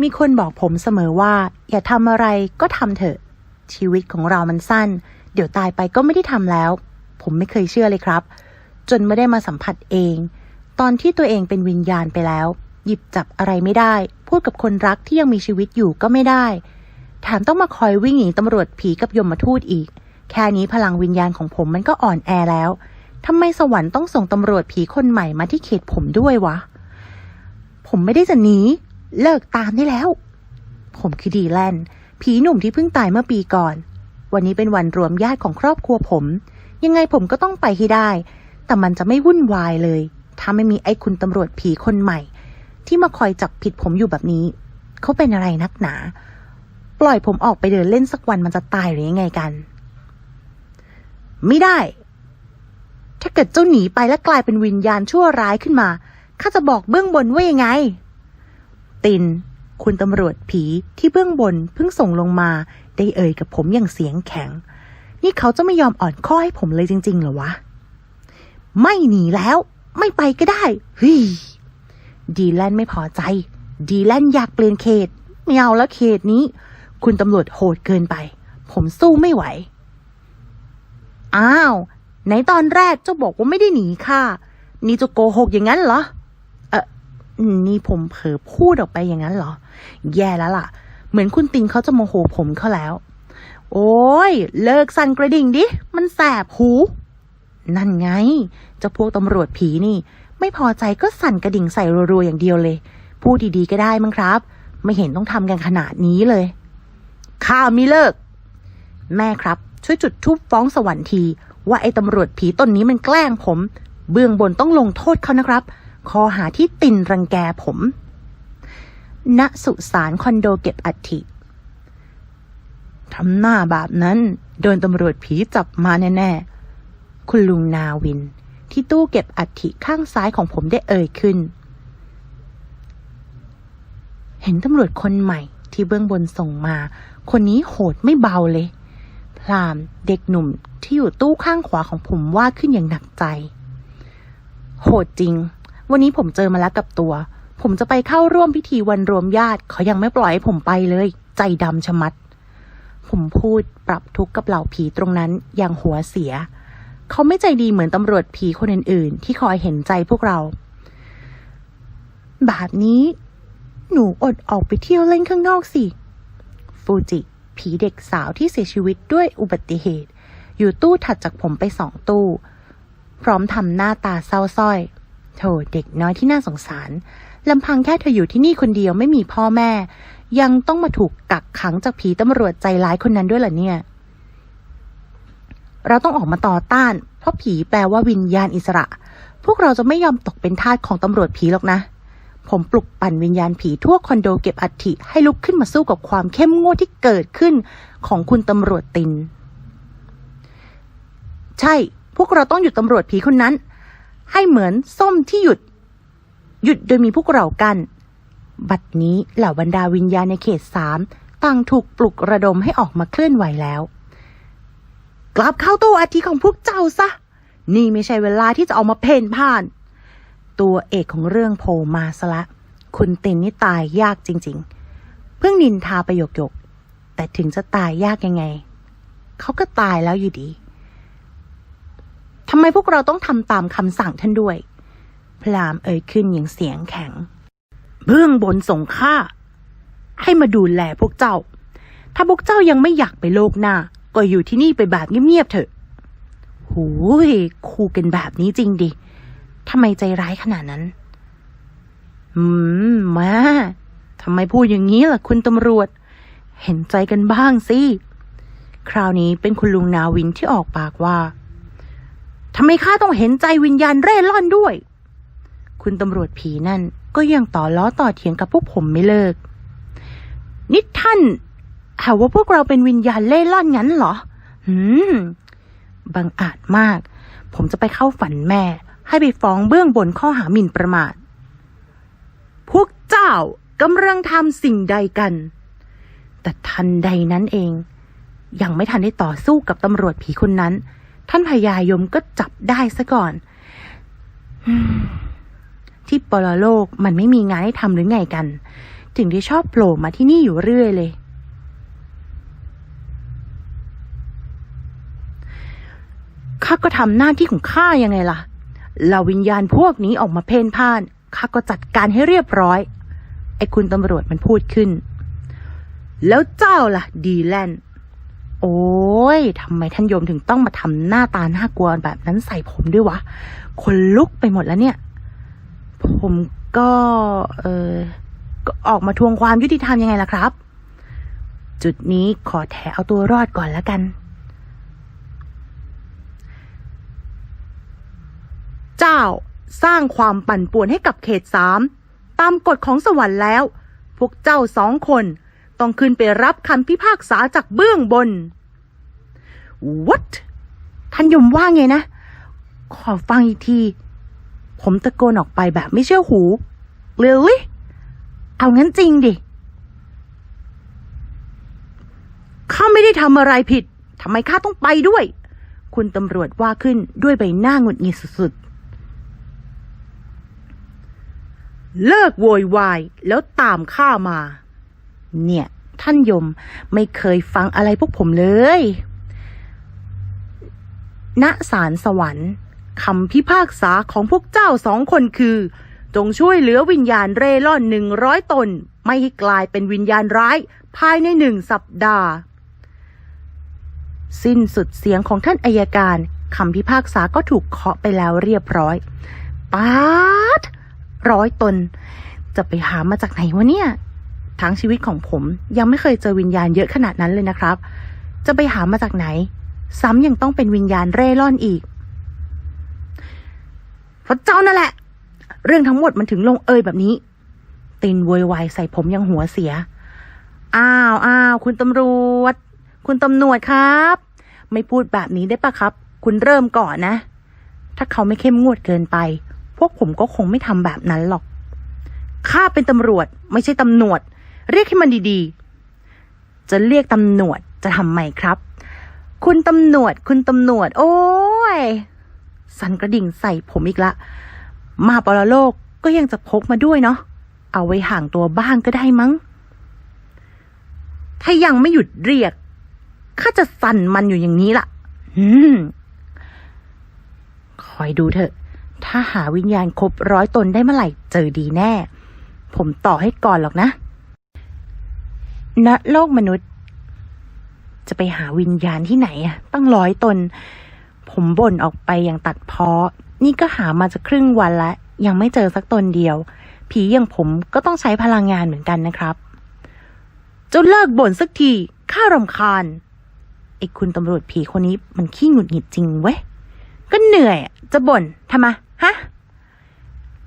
มีคนบอกผมเสมอว่า อย่าทำอะไรก็ทำเถอะ ชีวิตของเรามันสั้น เดี๋ยวตายไปก็ไม่ได้ทำแล้ว ผมไม่เคยเชื่อเลยครับ จนไม่ได้มาสัมผัสเอง ตอนที่ตัวเองเป็นวิญญาณไปแล้ว หยิบจับอะไรไม่ได้ พูดกับคนรักที่ยังมีชีวิตอยู่ก็ไม่ได้แถมต้องมาคอยวิ่งหนีตำรวจผีกับยมมาทูตอีก แค่นี้พลังวิญญาณของผมมันก็อ่อนแอแล้วทำไมสวรรค์ต้องส่งตำรวจผีคนใหม่มาที่เขตผมด้วยวะ ผมไม่ได้จะหนี เลิกตามได้แล้ว ผมคือดีแลนผีหนุ่มที่เพิ่งตายเมื่อปีก่อน วันนี้เป็นวันรวมญาติของครอบครัวผม ยังไงผมก็ต้องไปให้ได้ แต่มันจะไม่วุ่นวายเลย ถ้าไม่มีไอ้คุณตำรวจผีคนใหม่ ที่มาคอยจับผิดผมอยู่แบบนี้ เขาเป็นอะไรนักหนา ปล่อยผมออกไปเดินเล่นสักวันมันจะตายหรือยังไงกัน ไม่ได้ ถ้าเกิดเจ้าหนีไปแล้วกลายเป็นวิญญาณชั่วร้ายขึ้นมาข้าจะบอกเบื้องบนว่ายังไง ติน คุณตำรวจผีที่เบื้องบนเพิ่งส่งลงมา ได้เอ่ยกับผมอย่างเสียงแข็ง นี่เขาจะไม่ยอมอ่อนข้อให้ผมเลยจริง ๆ เหรอวะ ไม่หนีแล้ว ไม่ไปก็ได้เฮ้ยดีแลนไม่พอใจ ดีแลนอยากเปลี่ยนเขตไม่เอาแล้วเขตนี้ คุณตำรวจโหดเกินไป ผมสู้ไม่ไหว อ้าวไหนตอนแรกเจ้าบอกว่าไม่ได้หนีค่ะ นี่จะโกหกอย่างนั้นเหรอ นี่ผมเผลอพูดออกไปอย่างนั้นเหรอ แย่แล้วล่ะ เหมือนคุณตินเขาจะโมโหผมเขาแล้ว โอ้ย เลิกสั่นกระดิ่งดิ มันแสบหู นั่นไงเจ้าพวกตำรวจผีนี่ ไม่พอใจก็สั่นกระดิ่งใส่รัวๆอย่างเดียวเลย พูดดีๆก็ได้มั้งครับ ไม่เห็นต้องทำกันขนาดนี้เลยข้าม่เลิก แม่ครับ ช่วยจุดทูปฟ้องสวรรค์ที ว่าไอ้ตำรวจผีต้นนี้มันแกล้งผม เบื้องบนต้องลงโทษเขานะครับ ข้อหาที่ตินรังแกผม ณ สุสานคอนโดเก็บอัฐิทำหน้าแบบนั้น โดนตำรวจผีจับมาแน่ ๆ คุณลุงนาวิน ที่ตู้เก็บอัฐิข้างซ้ายของผมได้เอ่ยขึ้น เห็นตำรวจคนใหม่ที่เบื้องบนส่งมา คนนี้โหดไม่เบาเลย พรามเด็กหนุ่มที่อยู่ตู้ข้างขวาของผมว่าขึ้นอย่างหนักใจ โหดจริง วันนี้ผมเจอมาแล้วกับตัว ผมจะไปเข้าร่วมพิธีวันรวมญาติเขายังไม่ปล่อยให้ผมไปเลย ใจดำชะมัด ผมพูดปรับทุกข์กับเหล่าผีตรงนั้นอย่างหัวเสีย เขาไม่ใจดีเหมือนตำรวจผีคนอื่นๆ ที่คอยเห็นใจพวกเรา แบบนี้ หนูอดออกไปเที่ยวเล่นข้างนอกสิ ฟูจิ ผีเด็กสาวที่เสียชีวิตด้วยอุบัติเหตุ อยู่ตู้ถัดจากผมไปสองตู้ พร้อมทำหน้าตาเศร้าส้อย โถเด็กน้อยที่น่าสงสารลำพังแค่เธออยู่ที่นี่คนเดียวไม่มีพ่อแม่ ยังต้องมาถูกกักขังจากผีตำรวจใจร้ายคนนั้นด้วยเหรอเนี่ย เราต้องออกมาต่อต้าน เพราะผีแปลว่าวิญญาณอิสระ พวกเราจะไม่ยอมตกเป็นทาสของตำรวจผีหรอกนะ ผมปลุกปั่นวิญญาณผีทั่วคอนโดเก็บอัฐิให้ลุกขึ้นมาสู้กับความเข้มงวดที่เกิดขึ้นของคุณตำรวจติน ใช่ พวกเราต้องหยุดตำรวจผีคนนั้น ให้เหมือนส้มที่หยุด หยุดโดยมีพวกเรากัน บัดนี้เหล่าบรรดาวิญญาณในเขตสามต่างถูกปลุกระดมให้ออกมาเคลื่อนไหวแล้ว กลับเข้าตู้อาทิของพวกเจ้าซะ นี่ไม่ใช่เวลาที่จะเอามาเพ่นพ่าน ตัวเอกของเรื่องโผล่มาซะละ คุณตินนี่ตายยากจริง ๆ เพิ่งนินทาประโยกๆแต่ถึงจะตายยากยังไง เขาก็ตายแล้วอยู่ดี ทำไมพวกเราต้องทำตามคำสั่งท่านด้วยพรามเอ่ยขึ้นอย่างเสียงแข็ง เบื้องบนส่งข้าให้มาดูแลพวกเจ้า ถ้าพวกเจ้ายังไม่อยากไปโลกหน้า ก็อยู่ที่นี่ไปแบบเงียบๆเถอะหูยคู่กันแบบนี้จริงดิทำไมใจร้ายขนาดนั้น อืม มาทำไมพูดอย่างนี้ล่ะคุณตำรวจ เห็นใจกันบ้างสิ คราวนี้เป็นคุณลุงนาวินที่ออกปากว่า ทำไมข้าต้องเห็นใจวิญญาณเร่ร่อนด้วย คุณตำรวจผีนั่นก็ยังต่อล้อต่อเถียงกับพวกผมไม่เลิก นี่ท่านหาว่าพวกเราเป็นวิญญาณเล่ร่อนงั้นเหรอ หืม บังอาจมาก ผมจะไปเข้าฝันแม่ ให้ไปฟ้องเบื้องบนข้อหาหมิ่นประมาท พวกเจ้ากำลังทำสิ่งใดกัน แต่ทันใดนั้นเอง ยังไม่ทันได้ต่อสู้กับตำรวจผีคนนั้น ท่านพญายมก็จับได้ซะก่อน ที่ปรโลกมันไม่มีงานให้ทำหรือไงกัน ถึงได้ชอบโผล่มาที่นี่อยู่เรื่อยเลย ข้าก็ทำหน้าที่ของข้ายังไงล่ะเหล่าวิญญาณพวกนี้ออกมาเพ่นพ่าน ข้าก็จัดการให้เรียบร้อย ไอ้คุณตำรวจมันพูดขึ้น แล้วเจ้าล่ะ ดีแลนด์ โอ้ยทำไมท่านโยมถึงต้องมาทำหน้าตาหน่ากลัวแบบนั้นใส่ผมด้วยวะ คนลุกไปหมดแล้วเนี่ย ผมก็ เออก็ออกมาทวงความยุติธรรมยังไงล่ะครับ จุดนี้ขอแถเอาตัวรอดก่อนแล้วกัน เจ้าสร้างความปั่นป่วนให้กับเขตสามตามกฎของสวรรค์แล้ว พวกเจ้าสองคน ต้องขึ้นไปรับคำพิพากษาจากเบื้องบน What ท่านยมว่าไงนะ ขอฟังอีกที ผมตะโกนออกไปแบบไม่เชื่อหู Really เอางั้นจริงดิ ข้าไม่ได้ทำอะไรผิด ทำไมข้าต้องไปด้วย คุณตำรวจว่าขึ้นด้วยใบหน้าหงุดหงิดสุดๆเลิกโวยวายแล้วตามข้ามา เนี่ย ท่านยมไม่เคยฟังอะไรพวกผมเลย ณศาลสวรรค์คำพิพากษาของพวกเจ้าสองคนคือ จงช่วยเหลือวิญญาณเร่ร่อนหนึ่งร้อยตน ไม่ให้กลายเป็นวิญญาณร้าย ภายในหนึ่งสัปดาห์ สิ้นสุดเสียงของท่านอายการคำพิพากษาก็ถูกเคาะไปแล้วเรียบร้อยปาดร้อยตน จะไปหามาจากไหนวะเนี่ย ทั้งชีวิตของผมยังไม่เคยเจอวิญญาณเยอะขนาดนั้นเลยนะครับ จะไปหามาจากไหน ซ้ำยังต้องเป็นวิญญาณเร่ร่อนอีกเพราะเจ้านั่นแหละ เรื่องทั้งหมดมันถึงลงเอยแบบนี้ ตินโวยวายใส่ผมยังหัวเสีย อ้าวอ้าวคุณตำรวจ คุณตำรวจครับ ไม่พูดแบบนี้ได้ปะครับ คุณเริ่มก่อนนะ ถ้าเขาไม่เข้มงวดเกินไป พวกผมก็คงไม่ทำแบบนั้นหรอกข้าเป็นตำรวจไม่ใช่ตำรวจ เรียกให้มันดีๆ จะเรียกตำรวจจะทำไมครับ คุณตำรวจคุณตำรวจ โอ้ย สันกระดิ่งใส่ผมอีกละ มาปรโลกก็ยังจะพกมาด้วยเนาะเอาไว้ห่างตัวบ้างก็ได้มั้ง ถ้ายังไม่หยุดเรียกข้าจะสั่นมันอยู่อย่างนี้ล่ะอคอยดูเถอะ ถ้าหาวิญญาณครบร้อยตนได้เมื่อไหร่เจอดีแน่ ผมต่อให้ก่อนหรอกนะ ณโลกมนุษย์ จะไปหาวิญญาณที่ไหนอะตั้งร้อยตน ผมบ่นออกไปอย่างตัดเพ้อนี่ก็หามาจะครึ่งวันละ ยังไม่เจอสักตนเดียว ผีอย่างผมก็ต้องใช้พลังงานเหมือนกันนะครับจนเลิกบ่นสักทีข้ารำคาญไอ้คุณตำรวจผีคนนี้มันขี้หงุดหงิดจริงเว้ย ก็เหนื่อยจะบ่นทำไมฮะ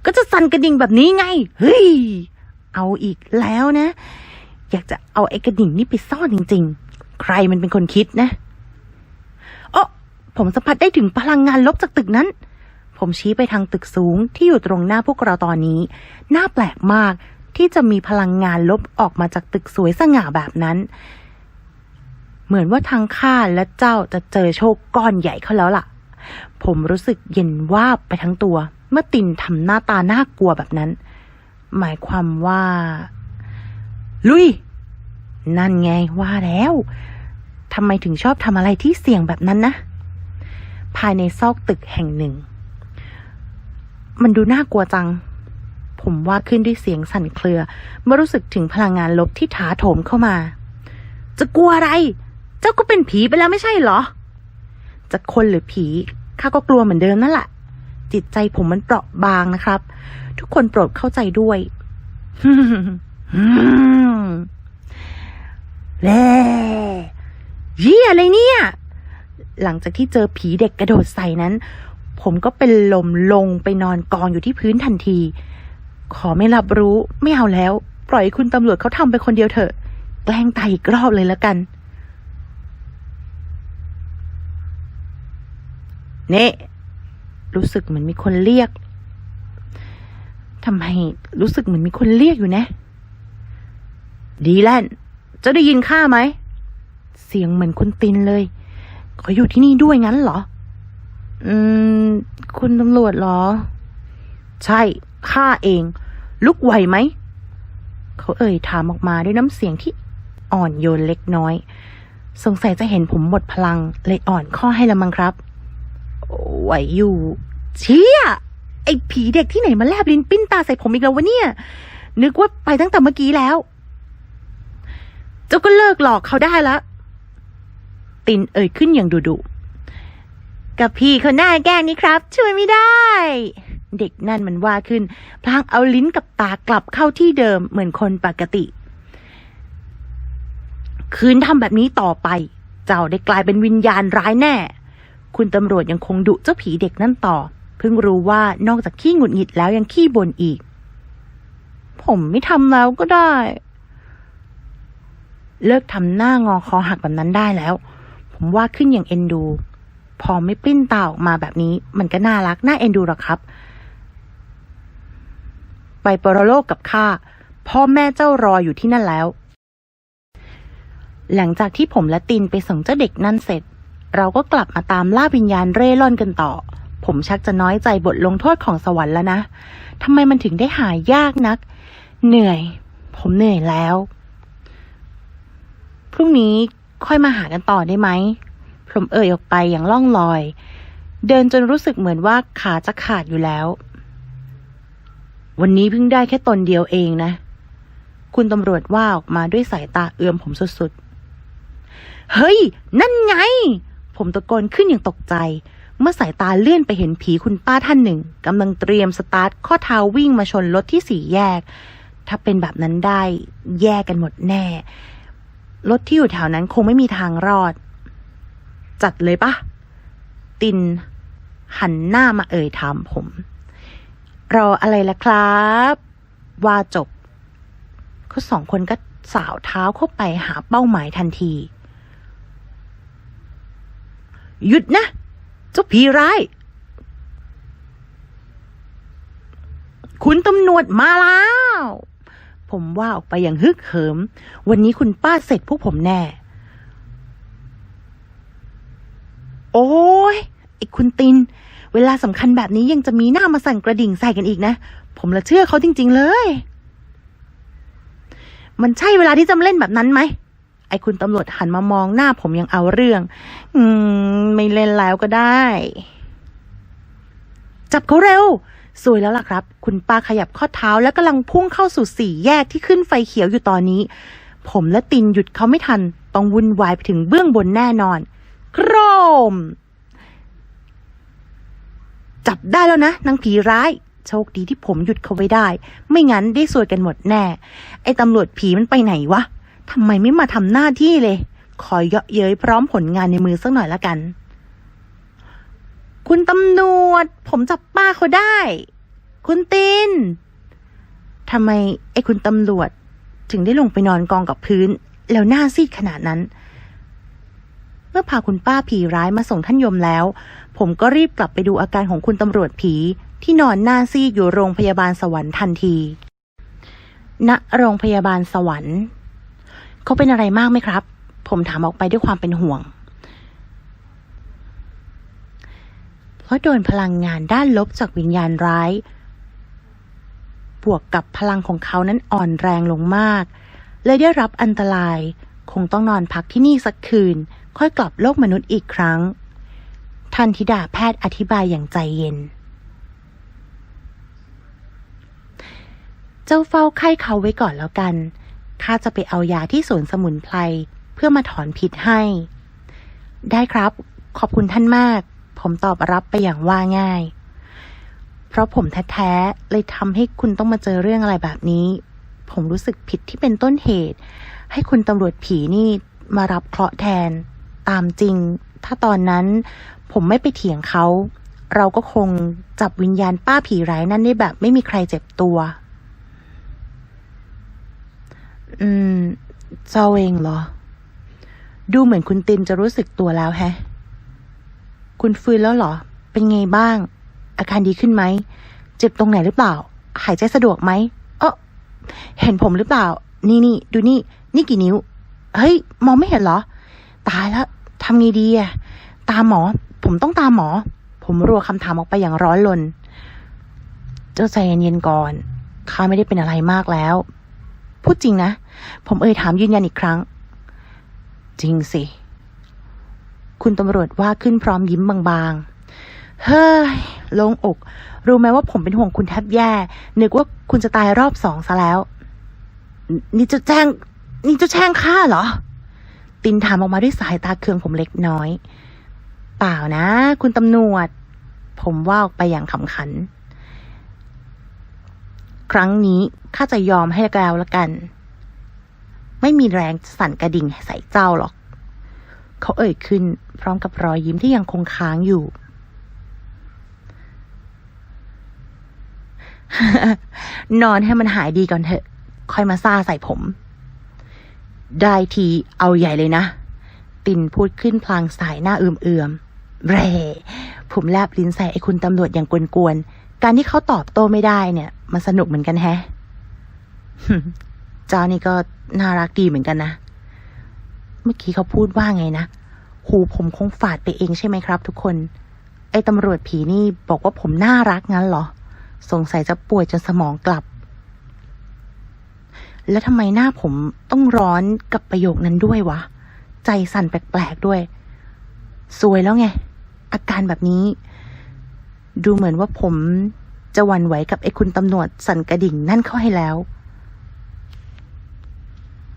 ก็จะสั่นกระดิ่งแบบนี้ไง เฮ้ย เอาอีกแล้วนะ อยากจะเอาไอ้กระดิ่งนี่ไปซ่อนจริง ๆ ใครมันเป็นคนคิดนะโอ้ผมสัมผัสได้ถึงพลังงานลบจากตึกนั้น ผมชี้ไปทางตึกสูงที่อยู่ตรงหน้าพวกเราตอนนี้ น่าแปลกมากที่จะมีพลังงานลบออกมาจากตึกสวยสง่าแบบนั้น เหมือนว่าทั้งข้าและเจ้าจะเจอโชคก้อนใหญ่เข้าแล้วล่ะ ผมรู้สึกเย็นวาบไปทั้งตัว เมื่อตินทำหน้าตาน่ากลัวแบบนั้น หมายความว่า ลุย นั่นไงว่าแล้วทำไมถึงชอบทำอะไรที่เสี่ยงแบบนั้นนะ ภายในซอกตึกแห่งหนึ่ง มันดูน่ากลัวจัง ผมว่าขึ้นด้วยเสียงสั่นเครือ เมื่อรู้สึกถึงพลังงานลบที่ถาโถมเข้ามา จะกลัวอะไร เจ้าก็เป็นผีไปแล้วไม่ใช่เหรอ จะคนหรือผีข้าก็กลัวเหมือนเดิมนั่นแหละ จิตใจผมมันเปราะบางนะครับ ทุกคนโปรดเข้าใจด้วย แล่เยี่อะไรเนี่ย หลังจากที่เจอผีเด็กกระโดดใส่นั้น ผมก็เป็นลมลงไปนอนกองอยู่ที่พื้นทันที ขอไม่รับรู้ไม่เอาแล้ว ปล่อยคุณตำรวจเขาทำไปคนเดียวเถอะ แกล้งตายอีกรอบเลยแล้วกันเน่รู้สึกเหมือนมีคนเรียกทำไมรู้สึกเหมือนมีคนเรียกอยู่นะ ดีแลนด์ จะได้ยินข้าไหม เสียงเหมือนคุณตินเลยเขาอยู่ที่นี่ด้วยงั้นเหรอ อืม คุณตำรวจเหรอ ใช่ ข้าเอง ลุกไหวไหม เขาเอ่ยถามออกมาด้วยน้ำเสียงที่อ่อนโยนเล็กน้อย สงสัยจะเห็นผมหมดพลัง เลยอ่อนข้อให้ละมั้งครับ ไหวอยู่ เชี่ย ไอ้ผีเด็กที่ไหนมาแลบลิ้นปิ้นตาใส่ผมอีกแล้ววะเนี่ย นึกว่าไปตั้งแต่เมื่อกี้แล้ว เจ้าก็เลิกหลอกเขาได้ละตินเอ่ยขึ้นอย่างดุดุกับพี่เขาหน้าแกล้งนี่ครับ ช่วยไม่ได้ เด็กนั่นมันว่าขึ้น พลางเอาลิ้นกับตากลับเข้าที่เดิมเหมือนคนปกติ คืนทำแบบนี้ต่อไป เจ้าได้กลายเป็นวิญญาณร้ายแน่ คุณตำรวจยังคงดุเจ้าผีเด็กนั่นต่อ เพิ่งรู้ว่านอกจากขี้หงุดหงิดแล้วยังขี้บ่นอีก ผมไม่ทำแล้วก็ได้ เลิกทำหน้างอคอหักแบบนั้นได้แล้ว ผมว่าขึ้นอย่างเอ็นดู พอไม่ปลิ้นตาออกมาแบบนี้ มันก็น่ารัก น่าเอ็นดูหรอกครับ ไปปรโลกกับข้าพ่อแม่เจ้ารออยู่ที่นั่นแล้ว หลังจากที่ผมและตินไปส่งเจ้าเด็กนั่นเสร็จ เราก็กลับมาตามล่าวิญญาณเร่ร่อนกันต่อ ผมชักจะน้อยใจบทลงโทษของสวรรค์แล้วนะทำไมมันถึงได้หายากนัก เหนื่อย ผมเหนื่อยแล้ว พรุ่งนี้ค่อยมาหากันต่อได้ไหมผมเอ่ยออกไปอย่างล่องลอย เดินจนรู้สึกเหมือนว่าขาจะขาดอยู่แล้ว วันนี้เพิ่งได้แค่ตนเดียวเองนะ คุณตำรวจว่าออกมาด้วยสายตาเอื้อมผมสุดๆ เฮ้ย นั่นไง ผมตะโกนขึ้นอย่างตกใจ เมื่อสายตาเลื่อนไปเห็นผีคุณป้าท่านหนึ่งกำลังเตรียมสตาร์ทข้อเท้าวิ่งมาชนรถที่สี่แยก ถ้าเป็นแบบนั้นได้ แย่กันหมดแน่ รถที่อยู่แถวนั้นคงไม่มีทางรอด จัดเลยปะ ติน หันหน้ามาเอ่ยถามผม รออะไรล่ะครับ ว่าจบเขาสองคนก็สาวเท้าเข้าไปหาเป้าหมายทันที หยุดนะ เจ้าผีร้าย คุณตำรวจมาแล้ว ผมว่าออกไปอย่างฮึกเหิม วันนี้คุณป้าเสร็จพวกผมแน่ โอ้ยไอ้คุณติน เวลาสำคัญแบบนี้ยังจะมีหน้ามาสั่นกระดิ่งใส่กันอีกนะ ผมละเชื่อเขาจริง ๆ เลย มันใช่เวลาที่จะมาเล่นแบบนั้นไหมไอ้คุณตำรวจหันมามองหน้าผมยังเอาเรื่อง อืม ไม่เล่นแล้วก็ได้ จับเขาเร็ว สวยแล้วล่ะครับ คุณป้าขยับข้อเท้าแล้วกำลังพุ่งเข้าสู่สี่แยกที่ขึ้นไฟเขียวอยู่ตอนนี้ ผมและตินหยุดเขาไม่ทัน ต้องวุ่นวายไปถึงเบื้องบนแน่นอน โครม จับได้แล้วนะนางผีร้าย โชคดีที่ผมหยุดเขาไว้ได้ ไม่งั้นได้สวยกันหมดแน่ ไอ้ตำรวจผีมันไปไหนวะทำไมไม่มาทำหน้าที่เลยขอยเยาะเย้ยพร้อมผลงานในมือสักหน่อยละกัน คุณตำรวจ ผมจับป้าเขาได้ คุณตินทำไมไอ้คุณตำรวจ ถึงได้ลงไปนอนกองกับพื้น แล้วหน้าซีดขนาดนั้น เมื่อพาคุณป้าผีร้ายมาส่งท่านยมแล้ว ผมก็รีบกลับไปดูอาการของคุณตำรวจผีที่นอนหน้าซีดอยู่โรงพยาบาลสวรรค์ทันที ณ โรงพยาบาลสวรรค์ เขาเป็นอะไรมากไหมครับ ผมถามออกไปด้วยความเป็นห่วง เพราะโดนพลังงานด้านลบจากวิญญาณร้าย บวกกับพลังของเขานั้นอ่อนแรงลงมาก เลยได้รับอันตราย คงต้องนอนพักที่นี่สักคืน ค่อยกลับโลกมนุษย์อีกครั้ง ท่านธิดาแพทย์อธิบายอย่างใจเย็น เจ้าเฝ้าไข้เขาไว้ก่อนแล้วกัน ข้าจะไปเอายาที่สวนสมุนไพรเพื่อมาถอนพิษให้ ได้ครับ ขอบคุณท่านมาก ผมตอบรับไปอย่างว่าง่าย เพราะผมแท้ๆ เลยทำให้คุณต้องมาเจอเรื่องอะไรแบบนี้ ผมรู้สึกผิดที่เป็นต้นเหตุ ให้คุณตำรวจผีนี่มารับเคราะห์แทน ตามจริง ถ้าตอนนั้น ผมไม่ไปเถียงเขา เราก็คงจับวิญญาณป้าผีร้ายนั่นได้แบบไม่มีใครเจ็บตัว อืม เจ้าเองเหรอ ดูเหมือนคุณตินจะรู้สึกตัวแล้วแฮะ คุณฟื้นแล้วเหรอ เป็นไงบ้าง อาการดีขึ้นไหม เจ็บตรงไหนหรือเปล่า หายใจสะดวกไหมเออเห็นผมหรือเปล่า นี่นี่ดูนี่ นี่กี่นิ้ว เฮ้ย มองไม่เห็นเหรอ ตายแล้วทำไงดีอะตามหมอ ผมต้องตามหมอ ผมรัวคำถามออกไปอย่างร้อนรน เจ้าใจเย็นๆก่อน ข้าไม่ได้เป็นอะไรมากแล้ว พูดจริงนะ ผมเอ่ยถามยืนยันอีกครั้ง จริงสิ คุณตำรวจว่าขึ้นพร้อมยิ้มบางๆ เฮ้ยโล่งอก รู้ไหมว่าผมเป็นห่วงคุณแทบแย่ นึกว่าคุณจะตายรอบสองซะแล้ว นี่จะแจ้ง นี่จะแช่งข้าเหรอ ตินถามออกมาด้วยสายตาเคืองผมเล็กน้อย เปล่านะ คุณตำรวจ ผมว่าออกไปอย่างขำขัน ครั้งนี้ข้าจะยอมให้แล้วละกัน ไม่มีแรงสั่นกระดิ่งใส่เจ้าหรอก เขาเอ่ยขึ้น พร้อมกับรอยยิ้มที่ยังคงค้างอยู่ นอนให้มันหายดีก่อนเถอะ ค่อยมาซ่าใส่ผม ได้ทีเอาใหญ่เลยนะ ตินพูดขึ้นพลางสายหน้าเอื่อมๆเร่ผมแลบลิ้นใส่ไอ้คุณตำรวจอย่างกวนๆ การที่เขาตอบโต้ไม่ได้เนี่ย มันสนุกเหมือนกันแฮะเจ้านี่ก็น่ารักดีเหมือนกันนะ เมื่อกี้เขาพูดว่าไงนะ หูผมคงฝาดไปเองใช่ไหมครับ ทุกคน ไอ้ตำรวจผีนี่บอกว่าผมน่ารักงั้นเหรอ สงสัยจะป่วยจนสมองกลับ แล้วทำไมหน้าผมต้องร้อนกับประโยคนั้นด้วยวะ ใจสั่นแปลกๆด้วย สวยแล้วไง อาการแบบนี้ ดูเหมือนว่าผมจะหวั่นไหวกับไอ้คุณตำรวจสั่นกระดิ่งนั่นเข้าให้แล้ว